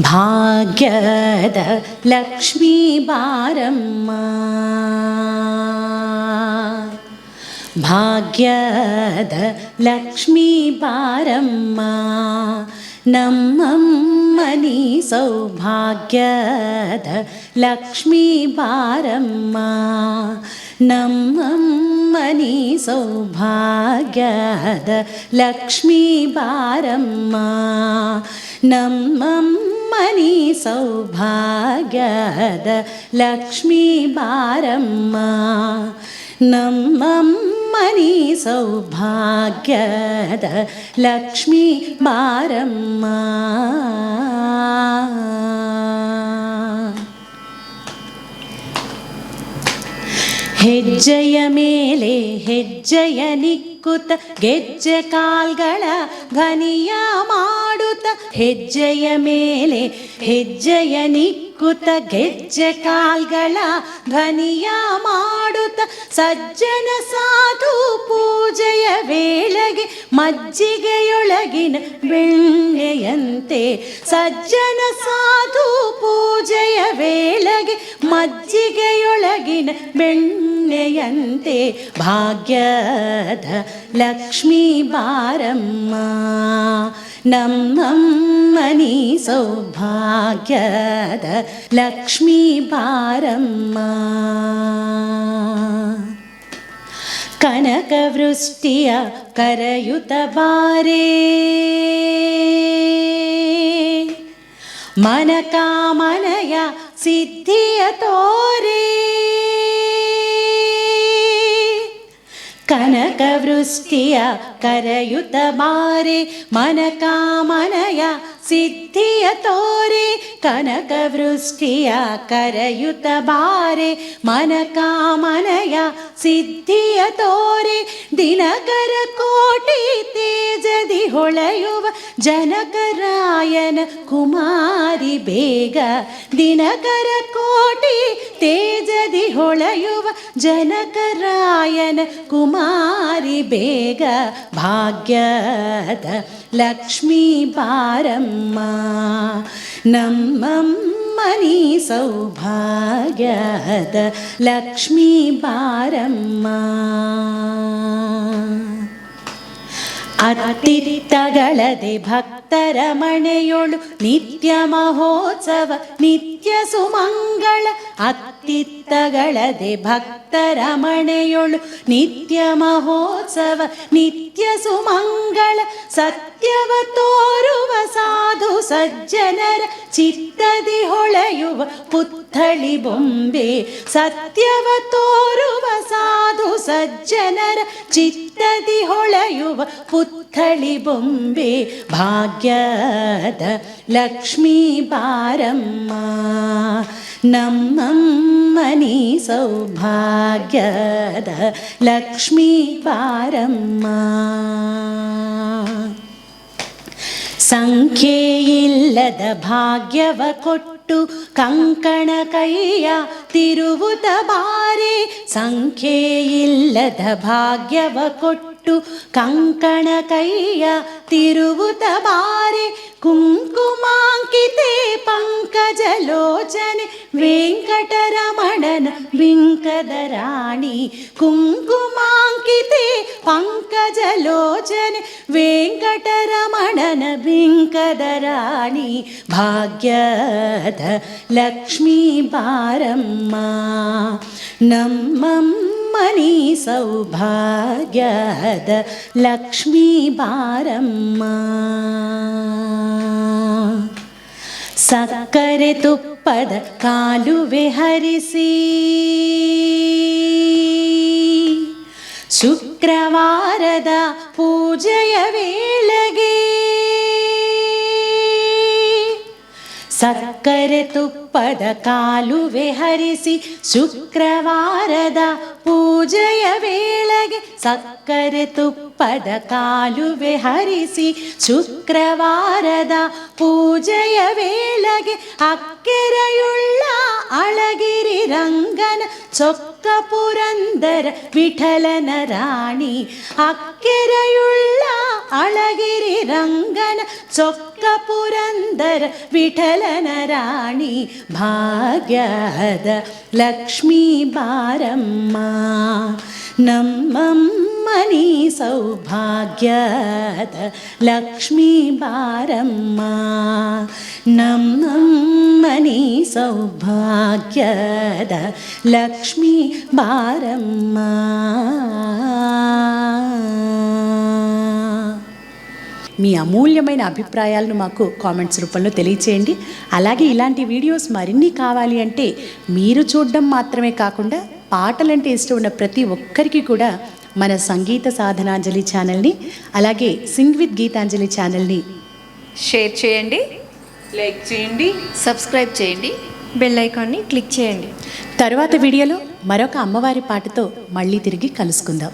ഭാഗ്യത ലക്ഷ്മി ബാരമ്മ ഭാഗ്യത ലക്ഷ്മി ബാരമ്മ നമ്മമ്മനി സൗഭാഗ്യത ലക്ഷ്മി ബാരമ്മ നമ്മമ്മനി സൗഭാഗ്യത ലക്ഷ്മി ഭാരമ്മ. നമ്മമ്മ ನಮ್ಮಮ್ಮನಿ ಸೌಭಾಗ್ಯದ ಲಕ್ಷ್ಮೀ ಬಾರಮ್ಮ ನಮ್ಮಮ್ಮನಿ ಸೌಭಾಗ್ಯದ ಲಕ್ಷ್ಮೀ ಬಾರಮ್ಮ ಹೆಜ್ಜೆಯ ಮೇಲೆ ಹೆಜ್ಜೆಯ ನಿಕ್ಕುತ್ತ ಗೆಜ್ಜೆ ಕಾಲ್ಗಳ ಘನಿಯ ಮಾಡುತ್ತ ಹೆಜ್ಜೆಯ ಮೇಲೆ ಹೆಜ್ಜೆಯ ನಿಕ್ಕುತ ಗೆಜ್ಜೆ ಕಾಲ್ಗಳ ಧ್ವನಿಯ ಮಾಡುತ್ತ ಸಜ್ಜನ ಸಾಧು ಪೂಜೆಯ ವೇಳೆಗೆ ಮಜ್ಜಿಗೆಯೊಳಗಿನ ಬೆಣ್ಣೆಯಂತೆ ಸಜ್ಜನ ಸಾಧು ಪೂಜೆಯ ವೇಳೆಗೆ ಮಜ್ಜಿಗೆಯೊಳಗಿನ ಬೆಣ್ಣೆಯಂತೆ नयन्ते भाग्यध लक्ष्मीबारम्मा नं नं मनी सौभाग्यद लक्ष्मीबारम्मा കനകവൃഷ്ടിയ കരയുതവാരേ മനകാമനയ സിദ്ധിയ തോരേ കനകവൃഷ്ടിയ കരയുതമാരെ മനകാമനയ സിദ്ധ ಸಿದ್ಧಿಯ ತೋರೆ ಕನಕವೃಷ್ಟಿಯ ಕರೆಯುತ ಬಾರೆ ಮನ ಮನಕಾಮನಯ ಸಿದ್ಧಿಯ ತೋರೆ, ದಿನಕರ ಕೋಟಿ ತೇಜದಿ ಹೊಳೆಯುವ ಜನಕರಾಯನ ಕುಮಾರಿ ಬೇಗ, ದಿನಕರ ಕೋಟಿ ತೇಜದಿ ಹೊಳೆಯುವ ಜನಕರಾಯನ ಕುಮಾರಿ ಬೇಗ, ಭಾಗ್ಯದ లక్ష్మీ పారమ్మ నమ్మమ్మని సౌభాగ్యద లక్ష్మీ పారమ్మ. ಅತ್ತಿತ್ತಗಳದೆ ಭಕ್ತರ ಮಣೆಯೊಳು ನಿತ್ಯ ಮಹೋತ್ಸವ ನಿತ್ಯ ಸುಮಂಗಳ ಅತ್ತಿತ್ತಗಳದೆ ಭಕ್ತರ ಮಣೆಯೊಳು ನಿತ್ಯ ಮಹೋತ್ಸವ ನಿತ್ಯ ಸುಮಂಗಳ ಸತ್ಯವ ತೋರುವ ಸಾಧು ಸಜ್ಜನರ ಚಿತ್ತದಿ ಹೊಳೆಯುವ ಪುತ್ಥಳಿ ಬೊಂಬೆ ಸತ್ಯವ ತೋರುವ ಸಾಧು ಸಜ್ಜನರ ಚಿತ್ತದಿ ಹೊಳೆಯುವ ಪುತ್ಥಳಿ ಬೊಂಬೆ ಭಾಗ್ಯದ ಲಕ್ಷ್ಮೀ ಬಾರಮ್ಮ ನಮ್ಮಮ್ಮನಿ ಸೌಭಾಗ್ಯದ ಲಕ್ಷ್ಮೀ ಬಾರಮ್ಮ ಸಂಖ್ಯೆಯಿಲ್ಲದ ಭಾಗ್ಯವ ಕೊಟ್ಟು కంకణ కయ్య ತಿರುವುದ ಬಾರೆ ಸಂಖ್ಯೆಯಿಲ್ಲದ ಭಾಗ್ಯವ ಕೊಟ್ಟು ಕಂಕಣ ಕೈಯ ತಿರುವುದ ಬಾರೆ ಕುಂಕುಮಾಂಕಿತೆ ಪಂಕಜಲೋಚನೆ ವೆಂಕಟರಮಣನ ಬಿಂಕದ ರಾಣಿ ಕುಂಕುಮಾಂಕಿತೆ ಪಂಕಜಲೋಚನೆ ವೆಂಕಟರಮಣನ ಬಿಂಕದ ರಾಣಿ ಭಾಗ್ಯದ ಲಕ್ಷ್ಮೀ ಬಾರಮ್ಮ ನಮ್ಮಮ್ಮನಿ ಸೌಭಾಗ್ಯದ ಲಕ್ಷ್ಮೀ ಬಾರಮ್ಮ. ಸಕ್ಕರೆ ತುಪ್ಪದ ಕಾಲುವೆ ಹರಿಸಿ ಶುಕ್ರವಾರದ ಪೂಜೆಯ ಸಕ್ಕರೆ ತುಪ್ಪದ ಕಾಲುವೆ ಹರಿಸಿ ಶುಕ್ರವಾರದ ಪೂಜೆಯ ವೇಳೆಗೆ ಸಕ್ಕರೆ ತುಪ್ಪದ ಕಾಲುವೆ ಹರಿಸಿ ಶುಕ್ರವಾರದ ಪೂಜೆಯ ವೇಳೆಗೆ ಅಕ್ಕೆರೆಯುಳ್ಳ ಅಳಗಿರಿ ರಂಗನ ಚೊಕ್ಕ പുരന്തര വിഠലന റാണി അക്കരയുള്ള അളഗിരി രംഗന ചൊക്ക പുരന്തര വിഠലനരാണി. ഭാഗ്യഹദ ലക്ഷ്മി ബാരമ്മ നമ്മമ്മനി സൗഭാഗ്യഹദ ലക്ഷ്മി ബാരമ്മ നമ്മമ്മനി സൗഭാഗ്യത ലക്ഷ്മി బారమ్మ మీ అమూల్యమైన అభిప్రాయాలను మాకు కామెంట్స్ రూపంలో తెలియచేయండి. అలాగే ఇలాంటి వీడియోస్ మరిన్ని కావాలి అంటే మీరు చూడడం మాత్రమే కాకుండా పాటలంటే ఇష్టం ఉన్న ప్రతి ఒక్కరికి కూడా మన సంగీత సాధనాంజలి ఛానల్ని అలాగే సింగ్ విత్ గీతాంజలి ఛానల్ని షేర్ చేయండి లైక్ చేయండి సబ్స్క్రైబ్ చేయండి బెల్ ఐకాన్ని క్లిక్ చేయండి. తరువాత వీడియోలో మరొక అమ్మవారి పాటతో మళ్ళీ తిరిగి కలుసుకుందాం.